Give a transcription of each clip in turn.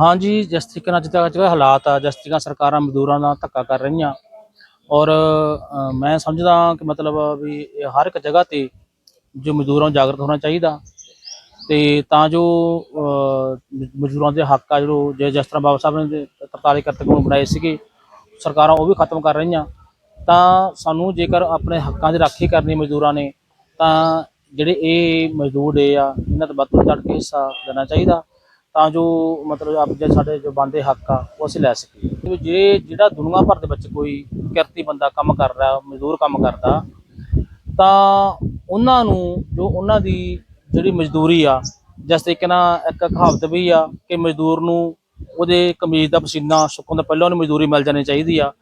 ਹਾਂਜੀ ਜਿਸ ਤਰੀਕੇ ਨਾਲ ਜਿੱਦਾਂ ਅੱਜ ਕੱਲ੍ਹ ਹਾਲਾਤ ਆ ਜਿਸ ਤਰੀਕੇ ਨਾਲ ਸਰਕਾਰਾਂ ਮਜ਼ਦੂਰਾਂ ਨਾਲ ਧੱਕਾ ਕਰ ਰਹੀਆਂ। ਔਰ ਅ, ਮੈਂ ਸਮਝਦਾ ਕਿ ਮਤਲਬ ਵੀ ਇਹ ਹਰ ਇੱਕ ਜਗ੍ਹਾ ਤੇ ਜੋ ਮਜ਼ਦੂਰਾਂ ਨੂੰ ਜਾਗਰਤ ਹੋਣਾ ਚਾਹੀਦਾ। ਤੇ ਤਾਂ ਜੋ ਅ, ਮ- ਮਜ਼ਦੂਰਾਂ ਦੇ ਹੱਕ ਆ ਜੋ ਜੇ ਜਿਸ ਤਰ੍ਹਾਂ ਬਾਬਾ ਸਾਹਿਬ ਨੇ 43 ਕਰਤਕ ਨੂੰ ਬਣਾਏ ਸੀਗੇ ਸਰਕਾਰਾਂ ਉਹ ਵੀ ਖਤਮ ਕਰ ਰਹੀਆਂ। ਤਾਂ ਸਾਨੂੰ ਜੇਕਰ ਆਪਣੇ ਹੱਕਾਂ ਦੀ ਰਾਖੀ ਕਰਨੀ ਮਜ਼ਦੂਰਾਂ ਨੇ ਤਾਂ ਜਿਹੜੇ ਇਹ ਮਜ਼ਦੂਰ ਡੇ ਆ ਇਹਨਾਂ ਤੋਂ ਵੱਧ ਤੋਂ ਚੜ੍ਹ ਕੇ ਹਿੱਸਾ ਲੈਣਾ ਚਾਹੀਦਾ। ਤਾਂ ਜੋ ਮਤਲਬ ਆਪ ਜੇ ਸਾਡੇ ਜੋ ਬੰਦੇ ਹੱਕ ਆ, ਉਹ ਅਸੀਂ ਲੈ ਸਕੀਏ। ਤੇ ਜੇ ਜਿਹੜਾ ਦੁਨੀਆ ਭਰ ਦੇ ਵਿੱਚ ਕੋਈ ਕਿਰਤੀ ਬੰਦਾ ਕੰਮ ਕਰ ਰਿਹਾ, ਮਜ਼ਦੂਰ ਕੰਮ ਕਰਦਾ, ਤਾਂ ਉਹਨਾਂ ਨੂੰ ਜੋ ਉਹਨਾਂ ਦੀ ਜਿਹੜੀ ਮਜ਼ਦੂਰੀ ਆ, ਜਿਸ ਤਰੀਕੇ ਨਾਲ ਇੱਕ ਕਹਾਵਤ ਵੀ ਆ ਕਿ ਮਜ਼ਦੂਰ ਨੂੰ ਉਹਦੇ ਕਮੀਜ਼ ਦਾ ਪਸੀਨਾ ਸੁੱਕਣ ਤੋਂ ਪਹਿਲਾਂ ਉਹਨੂੰ ਮਜ਼ਦੂਰੀ ਮਿਲ ਜਾਣੀ ਚਾਹੀਦੀ ਆ।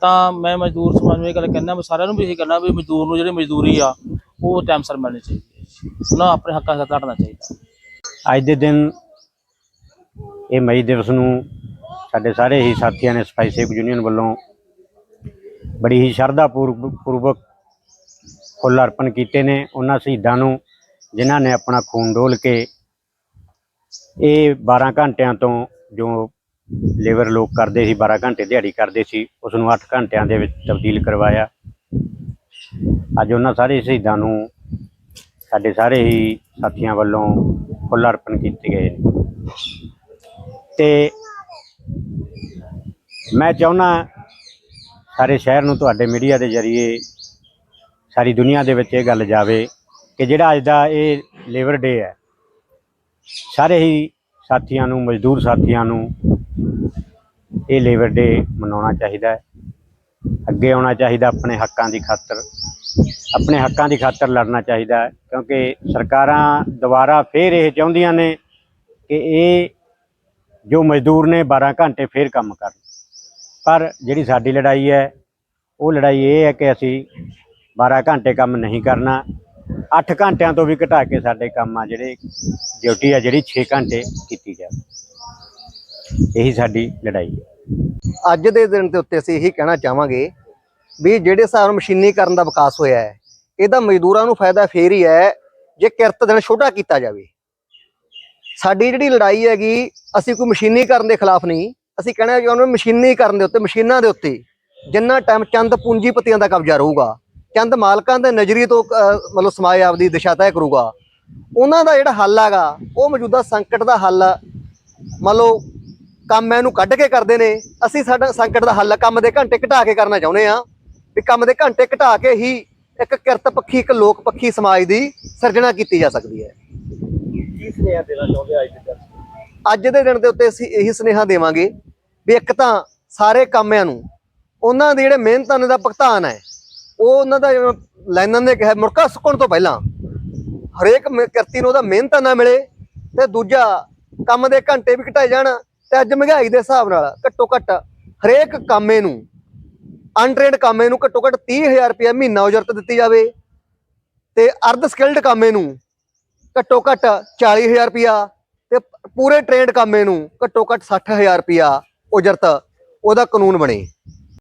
ਤਾਂ ਮੈਂ ਮਜ਼ਦੂਰ ਸਮਾਜ ਨੂੰ ਇਹ ਗੱਲ ਕਹਿੰਦਾ, ਮੈਂ ਸਾਰਿਆਂ ਨੂੰ ਵੀ ਇਹ ਕਹਿਣਾ ਵੀ ਮਜ਼ਦੂਰ ਨੂੰ ਜਿਹੜੀ ਮਜ਼ਦੂਰੀ ਆ, ਉਹ ਟਾਈਮ ਸਿਰ ਮਿਲਣੀ ਚਾਹੀਦੀ ਹੈ। ਉਹਨਾਂ ਆਪਣੇ ਹੱਕਾਂ ਦਾ ਲੜਨਾ ਚਾਹੀਦਾ। ਅੱਜ ਦੇ ਦਿਨ ਇਹ ਮਈ ਦਿਵਸ ਨੂੰ ਸਾਡੇ ਸਾਰੇ ਹੀ ਸਾਥੀਆਂ ਨੇ ਸਫ਼ਾਈ ਸੇਵਕ ਯੂਨੀਅਨ ਵੱਲੋਂ ਬੜੀ ਹੀ ਸ਼ਰਧਾ ਪੂਰਵ- ਪੂਰਵਕ ਫੁੱਲ ਅਰਪਣ ਕੀਤੇ ਨੇ ਉਹਨਾਂ ਸ਼ਹੀਦਾਂ ਨੂੰ, ਜਿਨ੍ਹਾਂ ਨੇ ਆਪਣਾ ਖੂਨ ਡੋਲ ਕੇ ਇਹ 12 ਘੰਟਿਆਂ ਤੋਂ ਜੋ ਲੇਬਰ ਲੋਕ ਕਰਦੇ ਸੀ 12 ਘੰਟੇ ਦਿਹਾੜੀ ਕਰਦੇ ਸੀ, ਉਸ ਨੂੰ 8 ਘੰਟਿਆਂ ਦੇ ਵਿੱਚ ਤਬਦੀਲ ਕਰਵਾਇਆ। ਅੱਜ ਉਹਨਾਂ ਸਾਰੇ ਸ਼ਹੀਦਾਂ ਨੂੰ ਸਾਡੇ ਸਾਰੇ ਹੀ ਸਾਥੀਆਂ ਵੱਲੋਂ ਫੁੱਲ ਅਰਪਣ ਕੀਤੇ ਗਏ ਨੇ। ਤੇ ਮੈਂ ਚਾਹੁੰਦਾ ਸਾਰੇ ਸ਼ਹਿਰ ਨੂੰ ਤੁਹਾਡੇ ਮੀਡੀਆ ਦੇ ਜ਼ਰੀਏ ਸਾਰੀ ਦੁਨੀਆ ਦੇ ਵਿੱਚ ਇਹ ਗੱਲ ਜਾਵੇ ਕਿ ਜਿਹੜਾ ਅੱਜ ਦਾ ਇਹ ਲੇਬਰ ਡੇ ਹੈ, ਸਾਰੇ ਹੀ ਸਾਥੀਆਂ ਨੂੰ, ਮਜ਼ਦੂਰ ਸਾਥੀਆਂ ਨੂੰ ਇਹ ਲੇਬਰ ਡੇ ਮਨਾਉਣਾ ਚਾਹੀਦਾ ਹੈ। ਅੱਗੇ ਆਉਣਾ ਚਾਹੀਦਾ ਆਪਣੇ ਹੱਕਾਂ ਦੀ ਖਾਤਰ, ਆਪਣੇ ਹੱਕਾਂ ਦੀ ਖਾਤਰ ਲੜਨਾ ਚਾਹੀਦਾ ਕਿਉਂਕਿ ਸਰਕਾਰਾਂ ਦੁਬਾਰਾ ਫੇਰ ਇਹ ਚਾਹੁੰਦੀਆਂ ਨੇ ਕਿ ਇਹ ਜੋ ਮਜ਼ਦੂਰ ਨੇ 12 ਘੰਟੇ ਫੇਰ ਕੰਮ ਕਰਨ ਪਰ ਜਿਹੜੀ ਸਾਡੀ ਲੜਾਈ ਹੈ, ਉਹ ਲੜਾਈ ਇਹ ਹੈ ਕਿ ਅਸੀਂ 12 ਘੰਟੇ ਕੰਮ ਨਹੀਂ ਕਰਨਾ। 8 ਘੰਟਿਆਂ ਤੋਂ ਵੀ ਘਟਾ ਕੇ ਸਾਡੇ ਕੰਮ ਆ ਜਿਹੜੇ ਡਿਊਟੀ ਆ ਜਿਹੜੀ 6 ਘੰਟੇ ਕੀਤੀ ਜਾਵੇ ਇਹੀ ਸਾਡੀ ਲੜਾਈ ਹੈ। ਅੱਜ ਦੇ ਦਿਨ ਦੇ ਉੱਤੇ ਅਸੀਂ ਇਹੀ ਕਹਿਣਾ ਚਾਹਾਂਗੇ ਵੀ ਜਿਹੜੇ ਹਿਸਾਬ ਨਾਲ ਮਸ਼ੀਨੀਕਰਨ ਦਾ ਵਿਕਾਸ ਹੋਇਆ ਹੈ, ਇਹਦਾ ਮਜ਼ਦੂਰਾਂ ਨੂੰ ਫਾਇਦਾ ਫੇਰ ਹੀ ਹੈ ਜੇ ਕਿਰਤ ਦਿਨ ਛੋਟਾ ਕੀਤਾ ਜਾਵੇ। ਸਾਡੀ ਜਿਹੜੀ ਲੜਾਈ ਹੈਗੀ ਅਸੀਂ ਕੋਈ ਮਸ਼ੀਨੀਕਰਨ ਦੇ ਖਿਲਾਫ ਨਹੀਂ। ਅਸੀਂ ਕਹਿਣਾ ਚਾਹੁੰਦੇ ਹਾਂ ਮਸ਼ੀਨੀਕਰਨ ਦੇ ਉੱਤੇ ਮਸ਼ੀਨਾਂ ਦੇ ਉੱਤੇ। ਜਿੰਨਾ ਟਾਈਮ ਚੰਦ ਪੂੰਜੀਪਤੀਆਂ ਦਾ ਕਬਜ਼ਾ ਰਹੂਗਾ ਚੰਦ ਮਾਲਕਾਂ ਦੇ ਨਜ਼ਰੀਏ ਤੋਂ ਅਹ, ਮਤਲਬ ਸਮਾਜ ਆਪਦੀ ਦਿਸ਼ਾ ਤੈਅ ਕਰੂਗਾ। ਉਹਨਾਂ ਦਾ ਜਿਹੜਾ ਹੱਲ ਹੈਗਾ ਉਹ ਮੌਜੂਦਾ ਸੰਕਟ ਦਾ ਹੱਲ ਮੰਨ ਲਓ ਕੰਮ ਇਹਨੂੰ ਕੱਢ ਕੇ ਕਰਦੇ ਨੇ। ਅਸੀਂ ਸਾਡਾ ਸੰਕਟ ਦਾ ਹੱਲ ਕੰਮ ਦੇ ਘੰਟੇ ਘਟਾ ਕੇ ਕਰਨਾ ਚਾਹੁੰਦੇ ਆ ਵੀ ਕੰਮ ਦੇ ਘੰਟੇ ਘਟਾ ਕੇ ਹੀ ਇੱਕ ਕਿਰਤ ਪੱਖੀ ਇੱਕ ਲੋਕ ਪੱਖੀ ਸਮਾਜ ਦੀ ਸਿਰਜਣਾ ਕੀਤੀ ਜਾ ਸਕਦੀ ਹੈ। ਕੀ ਸੁਨੇਹਾ ਦੇਣਾ ਚਾਹੁੰਦੇ ਅੱਜ ਦੇ ਦਿਨ? ਅੱਜ ਦੇ ਦਿਨ ਦੇ ਉੱਤੇ ਅਸੀਂ ਇਹੀ ਸੁਨੇਹਾ ਦੇਵਾਂਗੇ ਵੀ ਇੱਕ ਤਾਂ ਸਾਰੇ ਕਾਮਿਆਂ ਨੂੰ ਉਹਨਾਂ ਦੇ ਜਿਹੜੇ ਮਿਹਨਤਾਂ ਦਾ ਭੁਗਤਾਨ ਹੈ, ਉਹ ਉਹਨਾਂ ਦਾ ਲਾਈਨਾਂ ਨੇ ਕਿਹਾ ਮੁਰਕਾ ਸੁੱਕਣ ਤੋਂ ਪਹਿਲਾਂ ਹਰੇਕ ਮ- ਕਿਰਤੀ ਨੂੰ ਉਹਦਾ ਮਿਹਨਤਾਂ ਨਾ ਮਿਲੇ ਤੇ ਦੂਜਾ ਕੰਮ ਦੇ ਘੰਟੇ ਵੀ ਘਟਾਏ ਜਾਣ ਤੇ ਅੱਜ ਮਹਿੰਗਾਈ ਦੇ ਹਿਸਾਬ ਨਾਲ ਘੱਟੋ ਘੱਟ ਹਰੇਕ ਕਾਮੇ ਨੂੰ ਅਨਟ੍ਰੇਨਡ ਕਾਮੇ ਨੂੰ ਘੱਟੋ ਘੱਟ 30000 ਰੁਪਏ ਮਹੀਨਾ ਉਜਰਤ ਦਿੱਤੀ ਜਾਵੇ ਤੇ ਅਰਧ ਸਕਿਲਡ ਕਾਮੇ ਨੂੰ ਘੱਟੋ ਘੱਟ 40000 ਰੁਪਿਆ ਤੇ ਪੂਰੇ ਟ੍ਰੇਨਡ ਕਾਮੇ ਨੂੰ ਘੱਟੋ ਘੱਟ 60000 ਰੁਪਿਆ ਉਜਰਤ, ਉਹਦਾ ਕਾਨੂੰਨ ਬਣੇ।